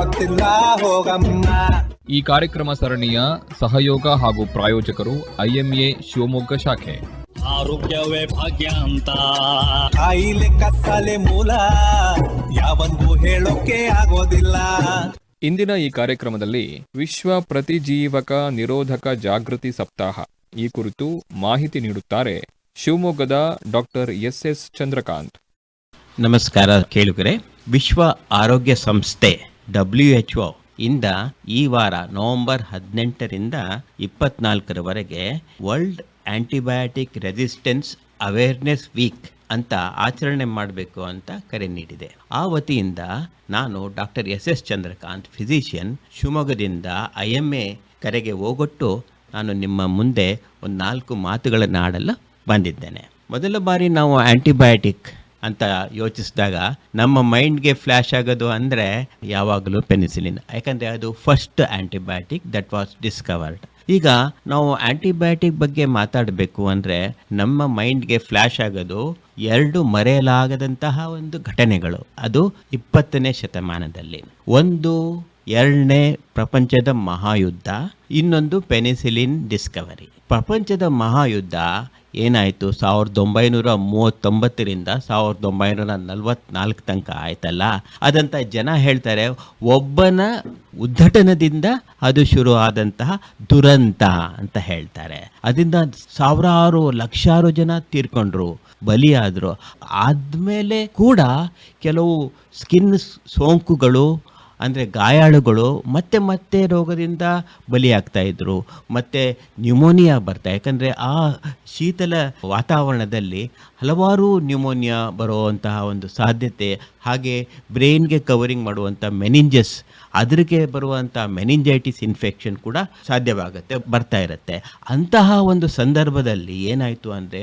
ಗೊತ್ತಿಲ್ಲ ಹೋಗಮ್ಮ. ಈ ಕಾರ್ಯಕ್ರಮ ಸರಣಿಯ ಸಹಯೋಗ ಹಾಗೂ ಪ್ರಾಯೋಜಕರು ಐಎಂಎ ಶಿವಮೊಗ್ಗ ಶಾಖೆ. ಆರೋಗ್ಯವೇ ಭಾಗ್ಯ ಅಂತ. ಕಾಯಿಲೆ ಕತ್ತಲೆ ಮೂಲ ಯಾವನ್ಗೂ ಹೇಳೋಕೆ ಆಗೋದಿಲ್ಲ. ಇಂದಿನ ಈ ಕಾರ್ಯಕ್ರಮದಲ್ಲಿ ವಿಶ್ವ ಪ್ರತಿಜೀವಕ ನಿರೋಧಕ ಜಾಗೃತಿ ಸಪ್ತಾಹ. ಈ ಕುರಿತು ಮಾಹಿತಿ ನೀಡುತ್ತಾರೆ ಶಿವಮೊಗ್ಗದ ಡಾಕ್ಟರ್ ಎಸ್ ಎಸ್ ಚಂದ್ರಕಾಂತ್. ನಮಸ್ಕಾರ ಕೇಳುಗರೆ. ವಿಶ್ವ ಆರೋಗ್ಯ ಸಂಸ್ಥೆ ಡಬ್ಲ್ಯೂ ಎಚ್ ಒ ಇಂದ ಈ ವಾರ ನವೆಂಬರ್ ಹದಿನೆಂಟರಿಂದ ಇಪ್ಪತ್ನಾಲ್ಕರವರೆಗೆ world antibiotic resistance awareness week ಅಂತ ಆಚರಣೆ ಮಾಡಬೇಕು ಅಂತ ಕರೆ ನೀಡಿದೆ. ಆ ವತಿಯಿಂದ ನಾನು doctor S S Chandrakant physician ಶಿವಮೊಗ್ಗದಿಂದ ಐ ಎಂ ಎ ಕರೆಗೆ ಹೋಗೊಟ್ಟು ನಾನು ನಿಮ್ಮ ಮುಂದೆ ಒಂದು ನಾಲ್ಕು ಮಾತುಗಳನ್ನು ಆಡಲು ಬಂದಿದ್ದೇನೆ. ಮೊದಲ ಬಾರಿ ನಾವು ಆಂಟಿಬಯೋಟಿಕ್ ಅಂತ ಯೋಚಿಸಿದಾಗ ನಮ್ಮ ಮೈಂಡ್ಗೆ ಫ್ಲ್ಯಾಶ್ ಆಗೋದು ಅಂದರೆ ಯಾವಾಗಲೂ ಪೆನಿಸಿಲಿನ್. ಯಾಕಂದರೆ ಅದು first antibiotic that was discovered ಈಗ ನಾವು ಆ್ಯಂಟಿಬಯೋಟಿಕ್ ಬಗ್ಗೆ ಮಾತಾಡಬೇಕು ಅಂದರೆ ನಮ್ಮ ಮೈಂಡ್ಗೆ ಫ್ಲ್ಯಾಶ್ ಆಗೋದು ಎರಡು ಮರೆಯಲಾಗದಂತಹ ಒಂದು ಘಟನೆಗಳು. ಅದು ಇಪ್ಪತ್ತನೇ ಶತಮಾನದಲ್ಲಿ. ಒಂದು ಎರಡನೇ ಪ್ರಪಂಚದ ಮಹಾಯುದ್ಧ, ಇನ್ನೊಂದು ಪೆನಿಸಿಲಿನ್ ಡಿಸ್ಕವರಿ. ಪ್ರಪಂಚದ ಮಹಾಯುದ್ಧ ಏನಾಯಿತು? ಸಾವಿರದ ಒಂಬೈನೂರ ಮೂವತ್ತೊಂಬತ್ತರಿಂದ ಸಾವಿರದ ಒಂಬೈನೂರ ನಲವತ್ನಾಲ್ಕು ತನಕ ಆಯ್ತಲ್ಲ? ಅದಂತ ಜನ ಹೇಳ್ತಾರೆ, ಒಬ್ಬನ ಉದ್ಧಟನದಿಂದ ಅದು ಶುರು ಆದಂತಹ ದುರಂತ ಅಂತ ಹೇಳ್ತಾರೆ. ಅದರಿಂದ ಸಾವಿರಾರು, ಲಕ್ಷಾರು ಜನ ತೀರ್ಕೊಂಡ್ರು, ಬಲಿಯಾದರು. ಆದಮೇಲೆ ಕೂಡ ಕೆಲವು ಸ್ಕಿನ್ ಸೋಂಕುಗಳು ಅಂದರೆ ಗಾಯಾಳುಗಳು ಮತ್ತೆ ಮತ್ತೆ ರೋಗದಿಂದ ಬಲಿಯಾಗ್ತಾ ಇದ್ರು, ಮತ್ತು ನ್ಯೂಮೋನಿಯಾ ಬರ್ತಾ, ಯಾಕಂದರೆ ಆ ಶೀತಲ ವಾತಾವರಣದಲ್ಲಿ ಹಲವಾರು ನ್ಯೂಮೋನಿಯಾ ಬರುವಂತಹ ಒಂದು ಸಾಧ್ಯತೆ, ಹಾಗೆ ಬ್ರೈನ್ಗೆ ಕವರಿಂಗ್ ಮಾಡುವಂಥ ಮೆನಿಂಜಸ್ ಅದಕ್ಕೆ ಬರುವಂಥ ಮೆನಿಂಜೈಟಿಸ್ ಇನ್ಫೆಕ್ಷನ್ ಕೂಡ ಸಾಧ್ಯವಾಗುತ್ತೆ, ಬರ್ತಾ ಇರುತ್ತೆ. ಅಂತಹ ಒಂದು ಸಂದರ್ಭದಲ್ಲಿ ಏನಾಯಿತು ಅಂದರೆ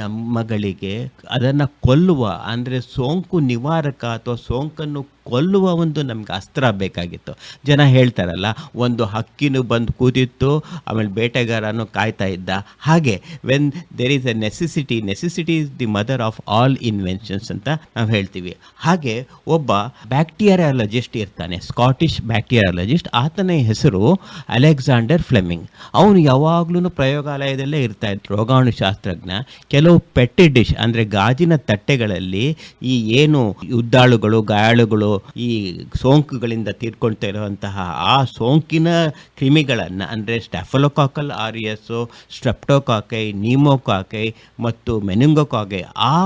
ನಮ್ಮಗಳಿಗೆ ಅದನ್ನು ಕೊಲ್ಲುವ, ಅಂದರೆ ಸೋಂಕು ನಿವಾರಕ ಅಥವಾ ಸೋಂಕನ್ನು ಕೊಲ್ಲುವ ಒಂದು ನಮ್ಗೆ ಅಸ್ತ್ರ ಬೇಕಾಗಿತ್ತು. ಜನ ಹೇಳ್ತಾರಲ್ಲ, ಒಂದು ಹಕ್ಕಿನೂ ಬಂದು ಕೂತಿತ್ತು, ಆಮೇಲೆ ಬೇಟೆಗಾರನು ಕಾಯ್ತಾ ಇದ್ದ. ಹಾಗೆ when there is a necessity necessity is the mother of all inventions ಅಂತ ನಾವು ಹೇಳ್ತೀವಿ. ಹಾಗೆ, ಒಬ್ಬ ಬ್ಯಾಕ್ಟೀರಿಯಾಲಜಿಸ್ಟ್ ಇರ್ತಾನೆ, ಸ್ಕಾಟಿಷ್ ಬ್ಯಾಕ್ಟೀರಿಯಾಲಜಿಸ್ಟ್. ಆತನ ಹೆಸರು ಅಲೆಕ್ಸಾಂಡರ್ ಫ್ಲೆಮಿಂಗ್. ಅವನು ಯಾವಾಗಲೂ ಪ್ರಯೋಗಾಲಯದಲ್ಲೇ ಇರ್ತಾ ಇದ್ದ ರೋಗಾಣು ಶಾಸ್ತ್ರಜ್ಞ ಕೆಲವು ಪೆಟ್ಟಿ ಡಿಶ್, ಅಂದರೆ ಗಾಜಿನ ತಟ್ಟೆಗಳಲ್ಲಿ ಈ ಏನು ಉದ್ದಾಳುಗಳು, ಗಾಯಾಳುಗಳು ಈ ಸೋಂಕುಗಳಿಂದ ತೀರ್ಕೊಳ್ತಾ ಇರುವಂತಹ ಆ ಸೋಂಕಿನ ಕ್ರಿಮಿಗಳನ್ನು, ಅಂದರೆ ಸ್ಟೆಫಲೋಕಾಕಲ್ ಆರಿಯಸ್ಸು, ಸ್ಟ್ರೆಪ್ಟೋಕಾಕೈ, ನೀಮೋಕಾಕೈ ಮತ್ತು ಮೆನಿಂಗೋಕಾಕೈ ಆ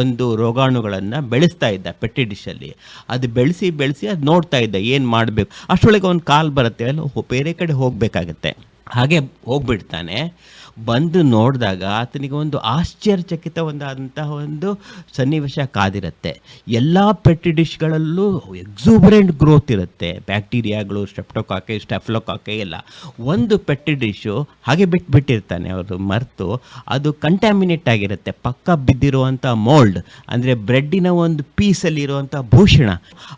ಒಂದು ರೋಗಾಣುಗಳನ್ನು ಬೆಳೆಸ್ತಾ ಇದ್ದ ಪೆಟ್ಟಿ ಡಿಶಲ್ಲಿ ಅದು ಬೆಳೆಸಿ ಬೆಳೆಸಿ ಅದು ನೋಡ್ತಾ ಇದ್ದ, ಏನು ಮಾಡಬೇಕು? ಅಷ್ಟರೊಳಗೆ ಒಂದು ಕಾಲ್ ಬರುತ್ತೆ, ಅಲ್ಲಿ ಬೇರೆ ಕಡೆ ಹೋಗಬೇಕಾಗತ್ತೆ. ಹಾಗೆ ಹೋಗ್ಬಿಡ್ತಾನೆ. ಬಂದು ನೋಡಿದಾಗ ಆತನಿಗೆ ಒಂದು ಆಶ್ಚರ್ಯಚಕಿತ ಒಂದಾದಂತಹ ಒಂದು ಸನ್ನಿವೇಶ ಕಾದಿರುತ್ತೆ. ಎಲ್ಲ ಪೆಟ್ಟಿ ಡಿಶ್ಗಳಲ್ಲೂ ಎಕ್ಸೂಬರೆಂಟ್ ಗ್ರೋತ್ ಇರುತ್ತೆ. ಬ್ಯಾಕ್ಟೀರಿಯಾಗಳು ಸ್ಟೆಪ್ಟೋಕಾಕೆ ಸ್ಟೆಫ್ಲೋಕಾಕೆ ಎಲ್ಲ. ಒಂದು ಪೆಟ್ಟಿ ಡಿಶ್ಶು ಹಾಗೆ ಬಿಟ್ಬಿಟ್ಟಿರ್ತಾನೆ ಅವರು ಮರೆತು ಅದು ಕಂಟ್ಯಾಮಿನೇಟ್ ಆಗಿರುತ್ತೆ. ಪಕ್ಕ ಬಿದ್ದಿರುವಂಥ ಮೋಲ್ಡ್ ಅಂದರೆ ಬ್ರೆಡ್ಡಿನ ಒಂದು ಪೀಸಲ್ಲಿ ಇರುವಂಥ ಭೂಷಣ.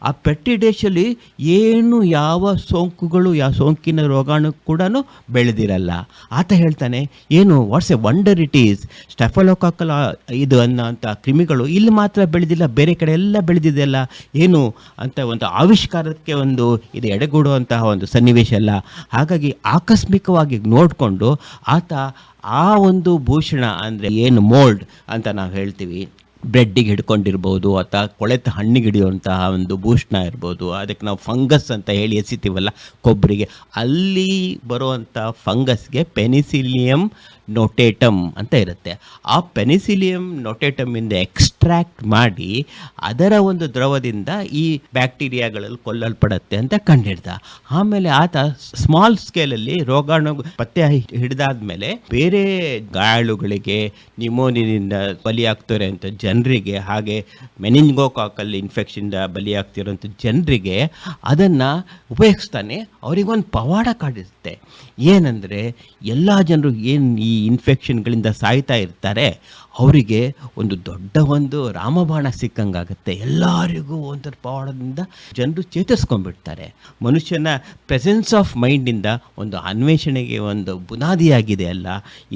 ಆ ಪೆಟ್ಟಿ ಡಿಶಲ್ಲಿ ಏನು ಯಾವ ಸೋಂಕುಗಳು ಯಾವ ಸೋಂಕಿನ ರೋಗಾಣು ಕೂಡ ಬೆಳೆದಿರಲ್ಲ. ಆತ ಹೇಳ್ತಾನೆ ಏನು what's a wonder it is staphylococcal ಇದು ಅನ್ನೋಂಥ ಕ್ರಿಮಿಗಳು ಇಲ್ಲಿ ಮಾತ್ರ ಬೆಳೆದಿಲ್ಲ, ಬೇರೆ ಕಡೆ ಎಲ್ಲ ಬೆಳೆದಿದೆಯಲ್ಲ ಏನು ಅಂತ ಒಂದು ಆವಿಷ್ಕಾರಕ್ಕೆ ಒಂದು ಇದು ಎಡೆಗೂಡುವಂತಹ ಒಂದು ಸನ್ನಿವೇಶ ಅಲ್ಲ. ಹಾಗಾಗಿ ಆಕಸ್ಮಿಕವಾಗಿ ನೋಡಿಕೊಂಡು ಆತ ಆ ಒಂದು ಭೂಷಣ ಅಂದರೆ ಏನು ಮೋಲ್ಡ್ ಅಂತ ನಾವು ಹೇಳ್ತೀವಿ. ಬ್ರೆಡ್ಡಿಗೆ ಹಿಡ್ಕೊಂಡಿರ್ಬೋದು ಅಥವಾ ಕೊಳೆತ ಹಣ್ಣಿಗೆ ಹಿಡಿಯುವಂತಹ ಒಂದು ಭೂಷಣ ಇರ್ಬೋದು. ಅದಕ್ಕೆ ನಾವು ಫಂಗಸ್ ಅಂತ ಹೇಳಿ ಎಸಿತೀವಲ್ಲ, ಕೊಬ್ಬರಿಗೆ. ಅಲ್ಲಿ ಬರುವಂಥ ಫಂಗಸ್ಗೆ ಪೆನಿಸಿಲಿಯಂ ನೊಟೇಟಮ್ ಅಂತ ಇರುತ್ತೆ. ಆ ಪೆನಿಸಿಲಿಯಂ ನೊಟೇಟಮ್ ಇಂದ ಎಕ್ಸ್ಟ್ರಾಕ್ಟ್ ಮಾಡಿ ಅದರ ಒಂದು ದ್ರವದಿಂದ ಈ ಬ್ಯಾಕ್ಟೀರಿಯಾಗಳಲ್ಲಿ ಕೊಲ್ಲಲ್ಪಡುತ್ತೆ ಅಂತ ಕಂಡಿಡ್ದ. ಆಮೇಲೆ ಆತ ಸ್ಮಾಲ್ ಸ್ಕೇಲಲ್ಲಿ ರೋಗಾಣು ಪತ್ತೆ ಹಿಡಿದಾದ್ಮೇಲೆ ಬೇರೆ ಗಾಯಾಳುಗಳಿಗೆ ನ್ಯೂಮೋನಿಯಿಂದ ಬಲಿಯಾಗ್ತಾರೆ ಅಂತ ಜನರಿಗೆ, ಹಾಗೆ ಮೆನಿಂಗೋಕಾಕಲ್ ಇನ್ಫೆಕ್ಷನ್ ಬಲಿಯಾಗ್ತಿರೋಂಥ ಜನರಿಗೆ ಅದನ್ನು ಉಪಯೋಗಿಸ್ತಾನೆ. ಅವರಿಗೊಂದು ಪವಾಡ ಕಾಡಿರುತ್ತೆ. ಏನಂದರೆ ಎಲ್ಲ ಜನರು ಏನು ಈ ಇನ್ಫೆಕ್ಷನ್ಗಳಿಂದ ಸಾಯ್ತಾ ಇರ್ತಾರೆ, ಅವರಿಗೆ ಒಂದು ದೊಡ್ಡ ಒಂದು ರಾಮಬಾಣ ಸಿಕ್ಕಂಗಾಗುತ್ತೆ. ಎಲ್ಲರಿಗೂ ಒಂಥರ ಪವಾಡದಿಂದ ಜನರು ಚೇತರಿಸ್ಕೊಂಡ್ಬಿಡ್ತಾರೆ. ಮನುಷ್ಯನ ಪ್ರೆಸೆನ್ಸ್ ಆಫ್ ಮೈಂಡಿಂದ ಒಂದು ಅನ್ವೇಷಣೆಗೆ ಒಂದು ಬುನಾದಿಯಾಗಿದೆ ಅಲ್ಲ.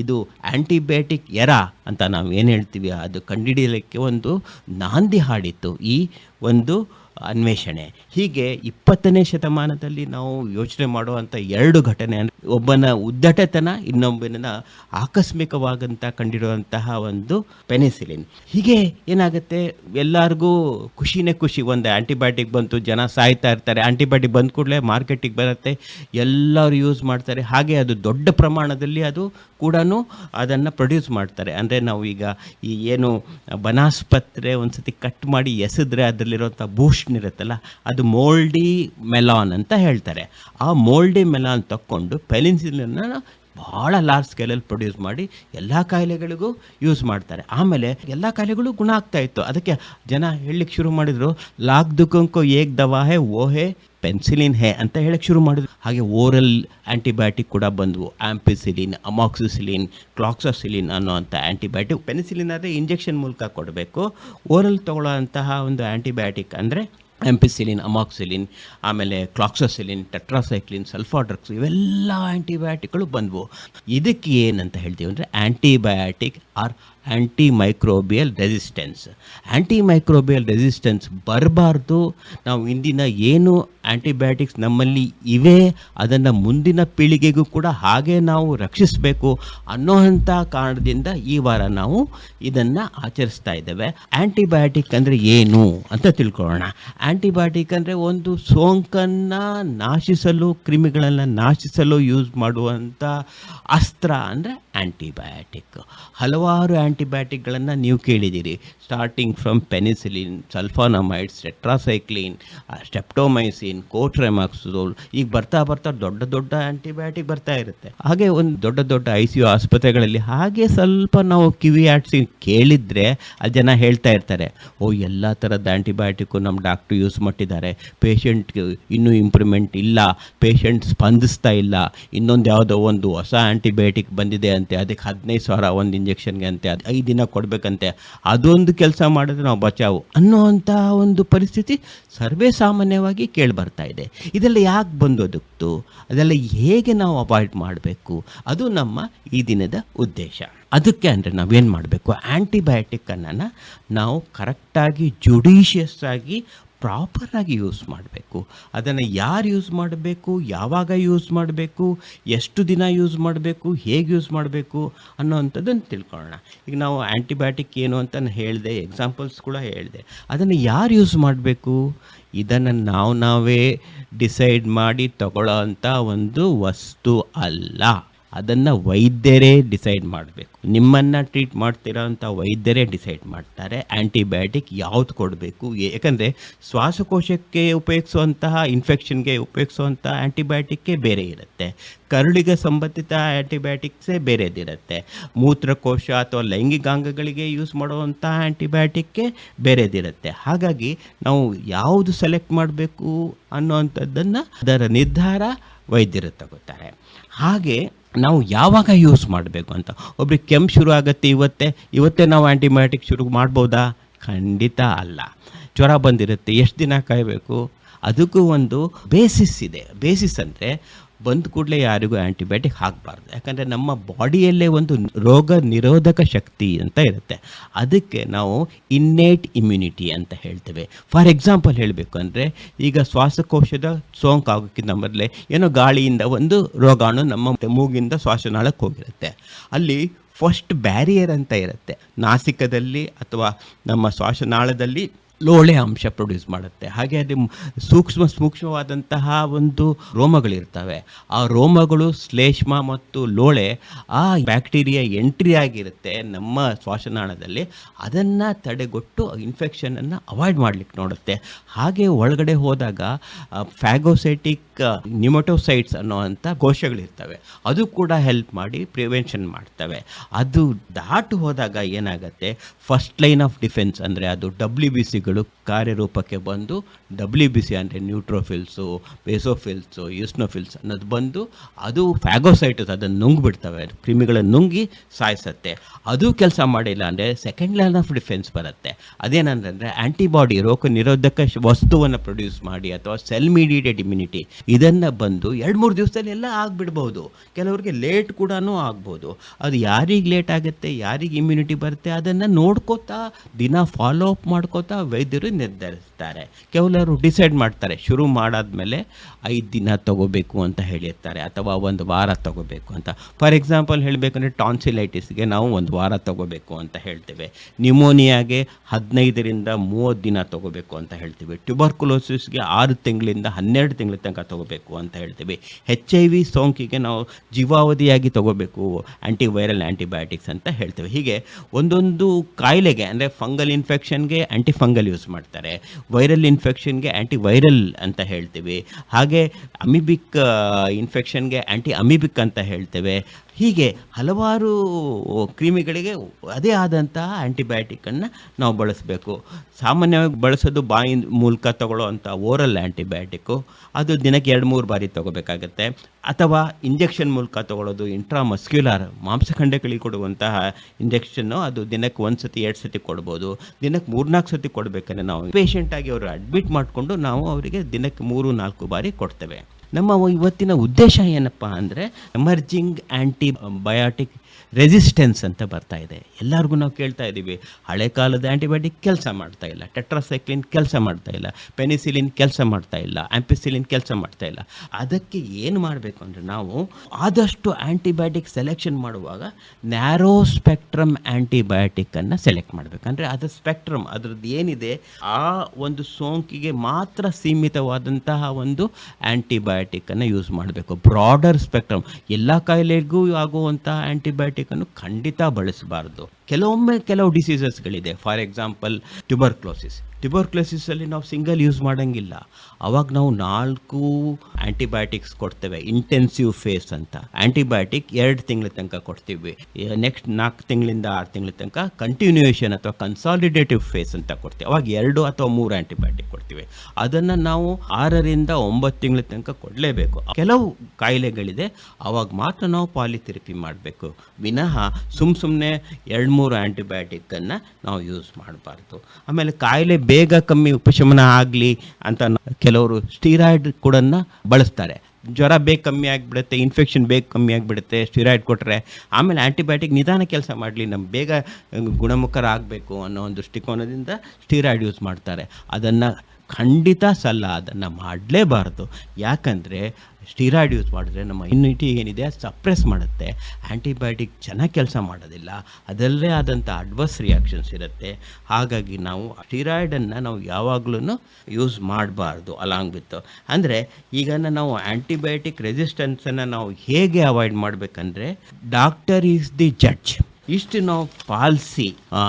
ಇದು ಆ್ಯಂಟಿಬಯೋಟಿಕ್ ಎರ ಅಂತ ನಾವು ಏನು ಹೇಳ್ತೀವಿ, ಅದು ಕಂಡುಹಿಡಿಯಲಿಕ್ಕೆ ಒಂದು ನಾಂದಿ ಹಾಡಿತ್ತು. ಈ ಒಂದು ಅನ್ವೇಷಣೆ. ಹೀಗೆ ಇಪ್ಪತ್ತನೇ ಶತಮಾನದಲ್ಲಿ ನಾವು ಯೋಚನೆ ಮಾಡುವಂಥ ಎರಡು ಘಟನೆ ಒಬ್ಬನ ಉದ್ದಟತನ, ಇನ್ನೊಬ್ಬನ ಆಕಸ್ಮಿಕವಾಗಂತ ಕಂಡಿರುವಂತಹ ಒಂದು ಪೆನಿಸಿಲಿನ್. ಹೀಗೆ ಏನಾಗುತ್ತೆ, ಎಲ್ಲರಿಗೂ ಖುಷಿನೇ ಖುಷಿ. ಒಂದು ಆ್ಯಂಟಿಬಯೋಟಿಕ್ ಬಂತು, ಜನ ಸಾಯ್ತಾ ಇರ್ತಾರೆ. ಆ್ಯಂಟಿಬಯೋಟಿಕ್ ಬಂದ ಕೂಡಲೇ ಮಾರ್ಕೆಟಿಗೆ ಬರುತ್ತೆ. ಎಲ್ಲರೂ ಯೂಸ್ ಮಾಡ್ತಾರೆ. ಹಾಗೆ ಅದು ದೊಡ್ಡ ಪ್ರಮಾಣದಲ್ಲಿ ಅದು ಕೂಡ ಅದನ್ನು ಪ್ರೊಡ್ಯೂಸ್ ಮಾಡ್ತಾರೆ. ಅಂದರೆ ನಾವು ಈಗ ಈ ಏನು ಬನಾಸ್ಪತ್ರೆ ಒಂದು ಸತಿ ಕಟ್ ಮಾಡಿ ಎಸೆದ್ರೆ ಅದರಲ್ಲಿರುವಂಥ ಬೂಸ್ಟ್ ಇರುತ್ತಲ್ಲ, ಅದು ಮೋಲ್ಡಿ ಮೆಲಾನ್ ಅಂತ ಹೇಳ್ತಾರೆ. ಆ ಮೋಲ್ಡಿ ಮೆಲಾನ್ ತಕ್ಕೊಂಡು ಪೆಲಿನ್ಸಿಲನ್ನು ಭಾಳ ಲಾರ್ಜ್ ಸ್ಕೇಲಲ್ಲಿ ಪ್ರೊಡ್ಯೂಸ್ ಮಾಡಿ ಎಲ್ಲ ಕಾಯಿಲೆಗಳಿಗೂ ಯೂಸ್ ಮಾಡ್ತಾರೆ. ಆಮೇಲೆ ಎಲ್ಲ ಕಾಯಿಲೆಗಳು ಗುಣ ಆಗ್ತಾ ಇತ್ತು. ಅದಕ್ಕೆ ಜನ ಹೇಳಲಿಕ್ಕೆ ಶುರು ಮಾಡಿದರು ಲಾಕ್ ದುಃಖಕ್ಕೂ ಏಕ್ ದವಾ ಹೇ ಓ ಹೇ ಪೆನ್ಸಿಲಿನ್ ಹೇ ಅಂತ ಹೇಳಕ್ಕೆ ಶುರು ಮಾಡಿದ್ರು. ಹಾಗೆ ಓರಲ್ ಆ್ಯಂಟಿಬಯೋಟಿಕ್ ಕೂಡ ಬಂದವು. ಆ್ಯಂಪಿಸಿಲಿನ್ ಅಮಾಕ್ಸಿಸಿಲಿನ್ ಕ್ಲಾಕ್ಸೋಸಿಲಿನ್ ಅನ್ನೋ ಅಂಥ ಆ್ಯಂಟಿಬಯೋಟಿಕ್ ಪೆನ್ಸಿಲಿನ್ ಆದರೆ ಇಂಜೆಕ್ಷನ್ ಮೂಲಕ ಕೊಡಬೇಕು. ಓರಲ್ ತಗೊಳ್ಳೋ ಅಂತಹ ಒಂದು ಆ್ಯಂಟಿಬಯೋಟಿಕ್ ಅಂದರೆ ಆಂಪಿಸಿಲಿನ್ ಅಮಾಕ್ಸಿಲಿನ್ ಆಮೇಲೆ ಕ್ಲಾಕ್ಸೋಸಿಲಿನ್ ಟೆಟ್ರಾಸೈಕ್ಲಿನ್ ಸಲ್ಫಾ ಡ್ರಗ್ಸ್ ಇವೆಲ್ಲ ಆ್ಯಂಟಿಬಯೋಟಿಕ್ಗಳು ಬಂದವು. ಇದಕ್ಕೆ ಏನಂತ ಹೇಳ್ತೀವಿ ಅಂದರೆ antibiotic or antimicrobial resistance antimicrobial resistance ಬರಬಾರ್ದು. ನಾವು ಇಂದಿನ ಏನು ಆ್ಯಂಟಿಬಯೋಟಿಕ್ಸ್ ನಮ್ಮಲ್ಲಿ ಇವೆ, ಅದನ್ನು ಮುಂದಿನ ಪೀಳಿಗೆಗೂ ಕೂಡ ಹಾಗೆ ನಾವು ರಕ್ಷಿಸಬೇಕು ಅನ್ನೋವಂಥ ಕಾರಣದಿಂದ ಈ ವಾರ ನಾವು ಇದನ್ನು ಆಚರಿಸ್ತಾ ಇದ್ದೇವೆ. ಆ್ಯಂಟಿಬಯೋಟಿಕ್ ಅಂದರೆ ಏನು ಅಂತ ತಿಳ್ಕೊಳ್ಳೋಣ. ಆ್ಯಂಟಿಬಯೋಟಿಕ್ ಅಂದರೆ ಒಂದು ಸೋಂಕನ್ನು ನಾಶಿಸಲು, ಕ್ರಿಮಿಗಳನ್ನು ನಾಶಿಸಲು ಯೂಸ್ ಮಾಡುವಂಥ ಅಸ್ತ್ರ ಅಂದರೆ ಆ್ಯಂಟಿಬಯೋಟಿಕ್ ಹಲವಾರು ಆ್ಯಂಟಿಬಯೋಟಿಕ್ಗಳನ್ನು ನೀವು ಕೇಳಿದ್ದೀರಿ. Starting from penicillin sulphonamides tetracycline streptomycin cotrimoxazole ಈಗ ಬರ್ತಾ ಬರ್ತಾ ದೊಡ್ಡ ದೊಡ್ಡ ಆ್ಯಂಟಿಬಯೋಟಿಕ್ ಬರ್ತಾ ಇರುತ್ತೆ. ಹಾಗೆ ಒಂದು ದೊಡ್ಡ ದೊಡ್ಡ ಐ ಸಿ ಯು ಆಸ್ಪತ್ರೆಗಳಲ್ಲಿ ಹಾಗೆ ಸ್ವಲ್ಪ ನಾವು ಕಿವಿ ಆಡಿಸಿ ಕೇಳಿದರೆ ಅಲ್ಲಿ ಜನ ಹೇಳ್ತಾ ಇರ್ತಾರೆ, ಓ, ಎಲ್ಲ ಥರದ ಆ್ಯಂಟಿಬಯೋಟಿಕ್ಕು ನಮ್ಮ ಡಾಕ್ಟ್ರು ಯೂಸ್ ಮಾಡಿದ್ದಾರೆ ಪೇಷಂಟ್ಗೆ ಇನ್ನೂ ಇಂಪ್ರೂವ್ಮೆಂಟ್ ಇಲ್ಲ, ಪೇಷಂಟ್ ಸ್ಪಂದಿಸ್ತಾ ಇಲ್ಲ, ಇನ್ನೊಂದು ಯಾವುದೋ ಒಂದು ಹೊಸ ಆ್ಯಂಟಿಬಯೋಟಿಕ್ ಬಂದಿದೆ ಅಂತೆ, ಅದಕ್ಕೆ ಹದಿನೈದು ಸಾವಿರ ಒಂದು ಇಂಜೆಕ್ಷನ್ಗೆ ಅಂತೆ, ಅದು ಐದು ದಿನ ಕೊಡಬೇಕಂತೆ, ಅದೊಂದು ಕೆಲಸ ಮಾಡಿದ್ರೆ ನಾವು ಬಚಾವು ಅನ್ನೋವಂಥ ಒಂದು ಪರಿಸ್ಥಿತಿ ಸರ್ವೇ ಸಾಮಾನ್ಯವಾಗಿ ಕೇಳಿ ಬರ್ತಾ ಇದೆ. ಇದೆಲ್ಲ ಯಾಕೆ ಬಂದೋದಕ್ತು? ಅದೆಲ್ಲ ಹೇಗೆ ನಾವು ಅವಾಯ್ಡ್ ಮಾಡಬೇಕು? ಅದು ನಮ್ಮ ಈ ದಿನದ ಉದ್ದೇಶ. ಅದಕ್ಕೆ ಅಂದರೆ ನಾವೇನು ಮಾಡಬೇಕು? ಆ್ಯಂಟಿಬಯೋಟಿಕ್ಕನ್ನು ನಾವು ಕರೆಕ್ಟಾಗಿ ಜುಡಿಷಿಯಸ್ ಆಗಿ ಪ್ರಾಪರಾಗಿ ಯೂಸ್ ಮಾಡಬೇಕು. ಅದನ್ನು ಯಾರು ಯೂಸ್ ಮಾಡಬೇಕು, ಯಾವಾಗ ಯೂಸ್ ಮಾಡಬೇಕು, ಎಷ್ಟು ದಿನ ಯೂಸ್ ಮಾಡಬೇಕು, ಹೇಗೆ ಯೂಸ್ ಮಾಡಬೇಕು ಅನ್ನೋವಂಥದ್ದನ್ನು ತಿಳ್ಕೊಳ್ಳೋಣ. ಈಗ ನಾವು ಆ್ಯಂಟಿಬಯೋಟಿಕ್ ಏನು ಅಂತ ಹೇಳಿದೆ ಎಕ್ಸಾಂಪಲ್ಸ್ ಕೂಡ ಹೇಳಿದೆ. ಅದನ್ನು ಯಾರು ಯೂಸ್ ಮಾಡಬೇಕು? ಇದನ್ನು ನಾವು ನಾವೇ ಡಿಸೈಡ್ ಮಾಡಿ ತಗೊಳ್ಳೋ ಒಂದು ವಸ್ತು ಅಲ್ಲ. ಅದನ್ನು ವೈದ್ಯರೇ ಡಿಸೈಡ್ ಮಾಡಬೇಕು. ನಿಮ್ಮನ್ನು ಟ್ರೀಟ್ ಮಾಡ್ತಿರೋ ಅಂಥ ವೈದ್ಯರೇ ಡಿಸೈಡ್ ಮಾಡ್ತಾರೆ. ಆ್ಯಂಟಿಬಯೋಟಿಕ್ ಯಾವ್ದು ಕೊಡಬೇಕು? ಯಾಕಂದರೆ ಶ್ವಾಸಕೋಶಕ್ಕೆ ಉಪಯೋಗಿಸುವಂತಹ, ಇನ್ಫೆಕ್ಷನ್ಗೆ ಉಪಯೋಗಿಸುವಂಥ ಆ್ಯಂಟಿಬಯೋಟಿಕ್ಕೇ ಬೇರೆ ಇರುತ್ತೆ. ಕರುಳಿಗೆ ಸಂಬಂಧಿತ ಆ್ಯಂಟಿಬಯೋಟಿಕ್ಸೇ ಬೇರೆದಿರುತ್ತೆ. ಮೂತ್ರಕೋಶ ಅಥವಾ ಲೈಂಗಿಕಾಂಗಗಳಿಗೆ ಯೂಸ್ ಮಾಡುವಂಥ ಆ್ಯಂಟಿಬಯೋಟಿಕ್ಕೇ ಬೇರೆದಿರುತ್ತೆ. ಹಾಗಾಗಿ ನಾವು ಯಾವುದು ಸೆಲೆಕ್ಟ್ ಮಾಡಬೇಕು ಅನ್ನೋವಂಥದ್ದನ್ನು ಅದರ ನಿರ್ಧಾರ ವೈದ್ಯರು ತಗೋತಾರೆ. ಹಾಗೆ ನಾವು ಯಾವಾಗ ಯೂಸ್ ಮಾಡಬೇಕು ಅಂತ. ಒಬ್ರಿಗೆ ಕೆಮ್ಮು ಶುರು ಆಗುತ್ತೆ ಇವತ್ತೇ ಇವತ್ತೇ ನಾವು ಆ್ಯಂಟಿಬಯೋಟಿಕ್ ಶುರು ಮಾಡ್ಬೋದಾ? ಖಂಡಿತ ಅಲ್ಲ. ಜ್ವರ ಬಂದಿರುತ್ತೆ, ಎಷ್ಟು ದಿನ ಕಾಯಬೇಕು? ಅದಕ್ಕೂ ಒಂದು ಬೇಸಿಸ್ ಇದೆ. ಬೇಸಿಸ್ ಅಂದರೆ ಬಂದ ಕೂಡಲೇ ಯಾರಿಗೂ ಆ್ಯಂಟಿಬಯೋಟಿಕ್ ಹಾಕಬಾರ್ದು. ಯಾಕಂದರೆ ನಮ್ಮ ಬಾಡಿಯಲ್ಲೇ ಒಂದು ರೋಗ ನಿರೋಧಕ ಶಕ್ತಿ ಅಂತ ಇರುತ್ತೆ. ಅದಕ್ಕೆ ನಾವು ಇನ್ನೇಟ್ ಇಮ್ಯುನಿಟಿ ಅಂತ ಹೇಳ್ತೇವೆ. ಫಾರ್ ಎಕ್ಸಾಂಪಲ್ ಹೇಳಬೇಕು ಅಂದರೆ, ಈಗ ಶ್ವಾಸಕೋಶದ ಸೋಂಕು ಆಗೋಕ್ಕಿಂತ ಮೊದಲೇ ಏನೋ ಗಾಳಿಯಿಂದ ಒಂದು ರೋಗಾಣು ನಮ್ಮ ಮೂಗಿಂದ ಶ್ವಾಸನಾಳಕ್ಕೆ ಹೋಗಿರುತ್ತೆ. ಅಲ್ಲಿ ಫಸ್ಟ್ ಬ್ಯಾರಿಯರ್ ಅಂತ ಇರುತ್ತೆ. ನಾಸಿಕದಲ್ಲಿ ಅಥವಾ ನಮ್ಮ ಶ್ವಾಸನಾಳದಲ್ಲಿ ಲೋಳೆ ಅಂಶ ಪ್ರೊಡ್ಯೂಸ್ ಮಾಡುತ್ತೆ. ಹಾಗೆ ಅದು ಸೂಕ್ಷ್ಮ ಸೂಕ್ಷ್ಮವಾದಂತಹ ಒಂದು ರೋಮಗಳಿರ್ತವೆ. ಆ ರೋಮಗಳು ಶ್ಲೇಷ್ಮ ಮತ್ತು ಲೋಳೆ ಆ ಬ್ಯಾಕ್ಟೀರಿಯಾ ಎಂಟ್ರಿ ಆಗಿರುತ್ತೆ ನಮ್ಮ ಶ್ವಾಸನಾಳದಲ್ಲಿ. ಅದನ್ನು ತಡೆಗೊಟ್ಟು ಇನ್ಫೆಕ್ಷನನ್ನು ಅವಾಯ್ಡ್ ಮಾಡಲಿಕ್ಕೆ ನೋಡುತ್ತೆ. ಹಾಗೆ ಒಳಗಡೆ ಹೋದಾಗ ಫ್ಯಾಗೋಸೆಟಿಕ್ ನಿಮಟೋಸೈಟ್ಸ್ ಅನ್ನೋವಂಥ ಕೋಶಗಳಿರ್ತವೆ. ಅದು ಕೂಡ ಹೆಲ್ಪ್ ಮಾಡಿ ಪ್ರಿವೆನ್ಷನ್ ಮಾಡ್ತವೆ. ಅದು ದಾಟು ಹೋದಾಗ ಏನಾಗುತ್ತೆ? ಫಸ್ಟ್ ಲೈನ್ ಆಫ್ ಡಿಫೆನ್ಸ್ ಅಂದರೆ ಅದು ಡಬ್ಲ್ಯೂ ಬಿ ಸಿಗಳು ಕಾರ್ಯರೂಪಕ್ಕೆ ಬಂದು ಡಬ್ಲ್ಯೂ ಬಿ ಸಿ ಅಂದರೆ ನ್ಯೂಟ್ರೋಫಿಲ್ಸು ಬೇಸೋಫಿಲ್ಸು ಯೂಸ್ನೋಫಿಲ್ಸ್ ಅನ್ನೋದು ಬಂದು ಅದು ಫ್ಯಾಗೋಸೈಟಸ್ ಅದನ್ನು ನುಂಗ್ಬಿಡ್ತವೆ. ಕ್ರಿಮಿಗಳನ್ನು ನುಂಗಿ ಸಾಯಿಸುತ್ತೆ. ಅದು ಕೆಲಸ ಮಾಡಿಲ್ಲ ಅಂದರೆ ಸೆಕೆಂಡ್ ಲೈನ್ ಆಫ್ ಡಿಫೆನ್ಸ್ ಬರುತ್ತೆ. ಅದೇನಂತಂದರೆ ಆ್ಯಂಟಿಬಾಡಿ ರೋಗ ನಿರೋಧಕ ವಸ್ತುವನ್ನು ಪ್ರೊಡ್ಯೂಸ್ ಮಾಡಿ ಅಥವಾ ಸೆಲ್ ಮೀಡಿಯೇಟೆಡ್ ಇಮ್ಯುನಿಟಿ ಇದನ್ನು ಬಂದು ಎರಡು ಮೂರು ದಿವಸದಲ್ಲಿ ಎಲ್ಲ ಆಗಿಬಿಡ್ಬೋದು. ಕೆಲವರಿಗೆ ಲೇಟ್ ಕೂಡ ಆಗ್ಬೋದು. ಅದು ಯಾರಿಗೆ ಲೇಟ್ ಆಗುತ್ತೆ, ಯಾರಿಗೆ ಇಮ್ಯುನಿಟಿ ಬರುತ್ತೆ ಅದನ್ನು ನೋಡ್ಕೋತಾ ದಿನ ಫಾಲೋ ಅಪ್ ಮಾಡ್ಕೋತಾ ವೈದ್ಯರು ನಿರ್ಧರಿಸ್ತಾರೆ. ಕೆಲವರು ಡಿಸೈಡ್ ಮಾಡ್ತಾರೆ. ಶುರು ಮಾಡಾದ್ಮೇಲೆ ಐದು ದಿನ ತಗೋಬೇಕು ಅಂತ ಹೇಳಿರ್ತಾರೆ ಅಥವಾ ಒಂದು ವಾರ ತಗೋಬೇಕು ಅಂತ. ಫಾರ್ ಎಕ್ಸಾಂಪಲ್ ಹೇಳಬೇಕಂದ್ರೆ ಟಾನ್ಸಿಲೈಟಿಸ್ಗೆ ನಾವು ಒಂದು ವಾರ ತಗೋಬೇಕು ಅಂತ ಹೇಳ್ತೇವೆ. ನ್ಯೂಮೋನಿಯಾಗೆ ಹದಿನೈದರಿಂದ ಮೂವತ್ತು ದಿನ ತಗೋಬೇಕು ಅಂತ ಹೇಳ್ತೀವಿ. ಟ್ಯುಬರ್ಕುಲೋಸಿಸ್ಗೆ ಆರು ತಿಂಗಳಿಂದ ಹನ್ನೆರಡು ತಿಂಗಳ ತನಕ ತಗೋಬೇಕು ಅಂತ ಹೇಳ್ತೀವಿ. ಹೆಚ್ ಐ ವಿ ಸೋಂಕಿಗೆ ನಾವು ಜೀವಾವಧಿಯಾಗಿ ತಗೋಬೇಕು ಆ್ಯಂಟಿವೈರಲ್ ಆ್ಯಂಟಿಬಯೋಟಿಕ್ಸ್ ಅಂತ ಹೇಳ್ತೇವೆ. ಹೀಗೆ ಒಂದೊಂದು ಕಾಯಿಲೆಗೆ ಅಂದರೆ ಫಂಗಲ್ ಇನ್ಫೆಕ್ಷನ್ಗೆ ಆ್ಯಂಟಿಫಂಗಲ್ ಯೂಸ್ ಮಾಡ್ತಾರೆ. ವೈರಲ್ ಇನ್ಫೆಕ್ಷನ್ಗೆ ವೈರಲ್ ಅಂತ ಹೇಳ್ತೀವಿ. ಹಾಗೆ ಅಮಿಬಿಕ್ ಇನ್ಫೆಕ್ಷನ್ಗೆ ಆ್ಯಂಟಿ ಅಮಿಬಿಕ್ ಅಂತ ಹೇಳ್ತೇವೆ. ಹೀಗೆ ಹಲವಾರು ಕ್ರಿಮಿಗಳಿಗೆ ಅದೇ ಆದಂತಹ ಆ್ಯಂಟಿಬಯೋಟಿಕ್ಕನ್ನು ನಾವು ಬಳಸಬೇಕು. ಸಾಮಾನ್ಯವಾಗಿ ಬಳಸೋದು ಬಾಯಿ ಮೂಲಕ ತಗೊಳ್ಳೋ ಅಂಥ ಓರಲ್ ಆ್ಯಂಟಿಬಯೋಟಿಕ್ಕು ಅದು ದಿನಕ್ಕೆ ಎರಡು, ಮೂರು ಬಾರಿ ತಗೋಬೇಕಾಗತ್ತೆ. ಅಥವಾ ಇಂಜೆಕ್ಷನ್ ಮೂಲಕ ತಗೊಳ್ಳೋದು ಇಂಟ್ರಾಮಸ್ಕ್ಯುಲರ್ ಮಾಂಸಖಂಡಗಳಿಗೆ ಕೊಡುವಂತಹ ಇಂಜೆಕ್ಷನ್ನು ಅದು ದಿನಕ್ಕೆ ಒಂದು ಸತಿ, ಎರಡು ಸತಿ ಕೊಡ್ಬೋದು. ದಿನಕ್ಕೆ ಮೂರ್ನಾಲ್ಕು ಸತಿ ಕೊಡಬೇಕಂದ್ರೆ ನಾವು ಪೇಷಂಟಾಗಿ ಅವರು ಅಡ್ಮಿಟ್ ಮಾಡಿಕೊಂಡು ನಾವು ಅವರಿಗೆ ದಿನಕ್ಕೆ ಮೂರು, ನಾಲ್ಕು ಬಾರಿ ಕೊಡ್ತೇವೆ. ನಮ್ಮ ಇವತ್ತಿನ ಉದ್ದೇಶ ಏನಪ್ಪ ಅಂದರೆ ಎಮರ್ಜಿಂಗ್ ಆ್ಯಂಟಿ ಬಯೋಟಿಕ್ ರೆಸಿಸ್ಟೆನ್ಸ್ ಅಂತ ಬರ್ತಾ ಇದೆ. ಎಲ್ಲರಿಗೂ ನಾವು ಕೇಳ್ತಾ ಇದ್ದೀವಿ ಹಳೆ ಕಾಲದ ಆ್ಯಂಟಿಬಯೋಟಿಕ್ ಕೆಲಸ ಮಾಡ್ತಾ ಇಲ್ಲ ಟೆಟ್ರಾಸೈಕ್ಲಿನ್ ಕೆಲಸ ಮಾಡ್ತಾ ಇಲ್ಲ ಪೆನಿಸಿಲಿನ್ ಕೆಲಸ ಮಾಡ್ತಾ ಇಲ್ಲ ಆ್ಯಂಪಿಸಿಲಿನ್ ಕೆಲಸ ಮಾಡ್ತಾ ಇಲ್ಲ. ಅದಕ್ಕೆ ಏನು ಮಾಡಬೇಕು ಅಂದರೆ ನಾವು ಆದಷ್ಟು ಆ್ಯಂಟಿಬಯೋಟಿಕ್ ಸೆಲೆಕ್ಷನ್ ಮಾಡುವಾಗ ನ್ಯಾರೋ ಸ್ಪೆಕ್ಟ್ರಮ್ ಆ್ಯಂಟಿಬಯೋಟಿಕ್ಕನ್ನು ಸೆಲೆಕ್ಟ್ ಮಾಡಬೇಕು. ಅಂದರೆ ಅದರ ಸ್ಪೆಕ್ಟ್ರಮ್ ಅದರದ್ದು ಏನಿದೆ, ಆ ಒಂದು ಸೋಂಕಿಗೆ ಮಾತ್ರ ಸೀಮಿತವಾದಂತಹ ಒಂದು ಆ್ಯಂಟಿಬಯೋಟಿಕ್ಕನ್ನು ಯೂಸ್ ಮಾಡಬೇಕು. ಬ್ರಾಡರ್ ಸ್ಪೆಕ್ಟ್ರಮ್ ಎಲ್ಲ ಕಾಯಿಲೆಗೂ ಆಗುವಂತಹ ಆ್ಯಂಟಿಬಯೋಟಿಕ್ಕನ್ನು ಖಂಡಿತ ಬಳಸಬಾರ್ದು. ಕೆಲವೊಮ್ಮೆ ಕೆಲವು ಡಿಸೀಸಸ್ಗಳಿದೆ ಫಾರ್ ಎಕ್ಸಾಂಪಲ್ ಟ್ಯುಬರ್ಕ್ಲೋಸಿಸ್ ಟ್ಯುಬರ್ಕ್ಲೋಸಿಸಲ್ಲಿ ನಾವು ಸಿಂಗಲ್ ಯೂಸ್ ಮಾಡೋಂಗಿಲ್ಲ. ಅವಾಗ ನಾವು ನಾಲ್ಕು ಆ್ಯಂಟಿಬಯೋಟಿಕ್ಸ್ ಕೊಡ್ತೇವೆ ಇಂಟೆನ್ಸಿವ್ ಫೇಸ್ ಅಂತ. ಆ್ಯಂಟಿಬಯೋಟಿಕ್ ಎರಡು ತಿಂಗಳ ತನಕ ಕೊಡ್ತೀವಿ. ನೆಕ್ಸ್ಟ್ ನಾಲ್ಕು ತಿಂಗಳಿಂದ ಆರು ತಿಂಗಳ ತನಕ ಕಂಟಿನ್ಯೂಯೇಷನ್ ಅಥವಾ ಕನ್ಸಾಲಿಡೇಟಿವ್ ಫೇಸ್ ಅಂತ ಕೊಡ್ತೀವಿ. ಅವಾಗ ಎರಡು ಅಥವಾ ಮೂರು ಆ್ಯಂಟಿಬಯೋಟಿಕ್ ಕೊಡ್ತೀವಿ. ಅದನ್ನು ನಾವು ಆರರಿಂದ ಒಂಬತ್ತು ತಿಂಗಳ ತನಕ ಕೊಡಲೇಬೇಕು. ಕೆಲವು ಕಾಯಿಲೆಗಳಿದೆ, ಅವಾಗ ಮಾತ್ರ ನಾವು ಪಾಲಿಥೆರಪಿ ಮಾಡಬೇಕು. ವಿನಃ ಸುಮ್ಮ ಸುಮ್ಮನೆ ಎರಡು ಮೂರು ಆ್ಯಂಟಿಬಯೋಟಿಕ್ಕನ್ನು ನಾವು ಯೂಸ್ ಮಾಡಬಾರ್ದು. ಆಮೇಲೆ ಕಾಯಿಲೆ ಬೇಗ ಕಮ್ಮಿ ಉಪಶಮನ ಆಗಲಿ ಅಂತ ಕೆಲವರು ಸ್ಟೀರಾಯ್ಡ್ ಕೂಡ ಬಳಸ್ತಾರೆ. ಜ್ವರ ಬೇಗ ಕಮ್ಮಿ ಆಗಿಬಿಡುತ್ತೆ ಇನ್ಫೆಕ್ಷನ್ ಬೇಗ ಕಮ್ಮಿ ಆಗಿಬಿಡುತ್ತೆ ಸ್ಟಿರಾಯ್ಡ್ ಕೊಟ್ಟರೆ ಆಮೇಲೆ ಆ್ಯಂಟಿಬಯೋಟಿಕ್ ನಿಧಾನ ಕೆಲಸ ಮಾಡಲಿ ನಮ್ಮ ಬೇಗ ಗುಣಮುಖರಾಗಬೇಕು ಅನ್ನೋ ಒಂದು ದೃಷ್ಟಿಕೋನದಿಂದ ಸ್ಟಿರಾಯ್ಡ್ ಯೂಸ್ ಮಾಡ್ತಾರೆ. ಅದನ್ನು ಖಂಡಿತ ಸಲ್ಲ, ಅದನ್ನು ಮಾಡಲೇಬಾರ್ದು. ಯಾಕಂದರೆ ಸ್ಟಿರಾಯ್ಡ್ ಯೂಸ್ ಮಾಡಿದ್ರೆ ನಮ್ಮ ಇಮ್ಯುನಿಟಿ ಏನಿದೆ ಸಪ್ರೆಸ್ ಮಾಡುತ್ತೆ. ಆ್ಯಂಟಿಬಯೋಟಿಕ್ ಚೆನ್ನಾಗಿ ಕೆಲಸ ಮಾಡೋದಿಲ್ಲ. ಅದಲ್ಲೇ ಆದಂಥ ಅಡ್ವರ್ಸ್ ರಿಯಾಕ್ಷನ್ಸ್ ಇರುತ್ತೆ. ಹಾಗಾಗಿ ನಾವು ಸ್ಟೀರಾಯ್ಡನ್ನು ನಾವು ಯಾವಾಗಲೂ ಯೂಸ್ ಮಾಡಬಾರ್ದು ಅಲಾಂಗ್ ವಿತ್ ಅಂದರೆ ಈಗ ನಾವು ಆ್ಯಂಟಿಬಯೋಟಿಕ್ ರೆಸಿಸ್ಟೆನ್ಸನ್ನು ನಾವು ಹೇಗೆ ಅವಾಯ್ಡ್ ಮಾಡಬೇಕಂದ್ರೆ ಡಾಕ್ಟರ್ ಈಸ್ ದಿ ಜಡ್ಜ್ ಇಷ್ಟು ನಾವು ಪಾಲಿಸಿ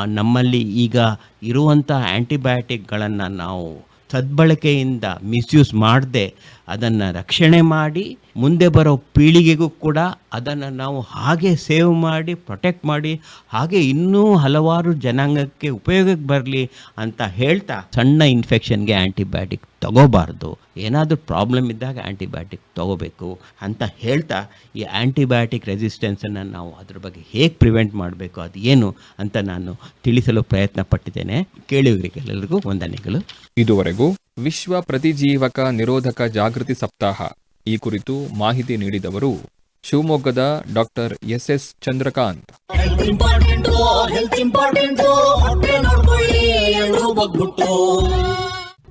ನಮ್ಮಲ್ಲಿ ಈಗ ಇರುವಂಥ ಆ್ಯಂಟಿಬಯೋಟಿಕ್ಗಳನ್ನು ನಾವು ಸದ್ಬಳಕೆಯಿಂದ ಮಿಸ್ಯೂಸ್ ಮಾಡದೆ ಅದನ್ನು ರಕ್ಷಣೆ ಮಾಡಿ ಮುಂದೆ ಬರೋ ಪೀಳಿಗೆಗೂ ಕೂಡ ಅದನ್ನು ನಾವು ಹಾಗೆ ಸೇವ್ ಮಾಡಿ ಪ್ರೊಟೆಕ್ಟ್ ಮಾಡಿ, ಹಾಗೆ ಇನ್ನೂ ಹಲವಾರು ಜನಾಂಗಕ್ಕೆ ಉಪಯೋಗಕ್ಕೆ ಬರಲಿ ಅಂತ ಹೇಳ್ತಾ ಸಣ್ಣ ಇನ್ಫೆಕ್ಷನ್ಗೆ ಆ್ಯಂಟಿಬಯೋಟಿಕ್ ತಗೋಬಾರ್ದು. ಏನಾದರೂ ಪ್ರಾಬ್ಲಮ್ ಇದ್ದಾಗ ಆ್ಯಂಟಿಬಯೋಟಿಕ್ ತಗೋಬೇಕು ಅಂತ ಹೇಳ್ತಾ ಈ ಆ್ಯಂಟಿಬಯೋಟಿಕ್ ರೆಸಿಸ್ಟೆನ್ಸನ್ನು ನಾವು ಅದ್ರ ಬಗ್ಗೆ ಹೇಗೆ ಪ್ರಿವೆಂಟ್ ಮಾಡಬೇಕು, ಅದು ಏನು ಅಂತ ನಾನು ತಿಳಿಸಲು ಪ್ರಯತ್ನ ಪಟ್ಟಿದ್ದೇನೆ ಕೇಳುವರಿಗೆಲ್ಲರಿಗೂ ವಂದನೆಗಳು. ಇದುವರೆಗೂ ವಿಶ್ವ ಪ್ರತಿಜೀವಕ ನಿರೋಧಕ ಜಾಗೃತಿ ಸಪ್ತಾಹ. ಈ ಕುರಿತು ಮಾಹಿತಿ ನೀಡಿದವರು ಶಿವಮೊಗ್ಗದ doctor S S Chandrakant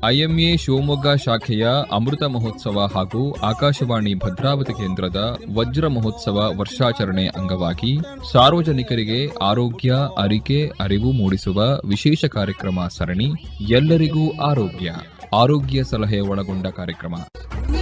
IMA Shivamogga ಶಾಖೆಯ ಅಮೃತ ಮಹೋತ್ಸವ ಹಾಗೂ ಆಕಾಶವಾಣಿ ಭದ್ರಾವತಿ ಕೇಂದ್ರದ ವಜ್ರ ಮಹೋತ್ಸವ ವರ್ಷಾಚರಣೆ ಅಂಗವಾಗಿ ಸಾರ್ವಜನಿಕರಿಗೆ ಆರೋಗ್ಯ ಅರಿಕೆ ಅರಿವು ಮೂಡಿಸುವ ವಿಶೇಷ ಕಾರ್ಯಕ್ರಮ ಸರಣಿ ಎಲ್ಲರಿಗೂ ಆರೋಗ್ಯ ಆರೋಗ್ಯ ಸಲಹೆ ಒಳಗೊಂಡ ಕಾರ್ಯಕ್ರಮ.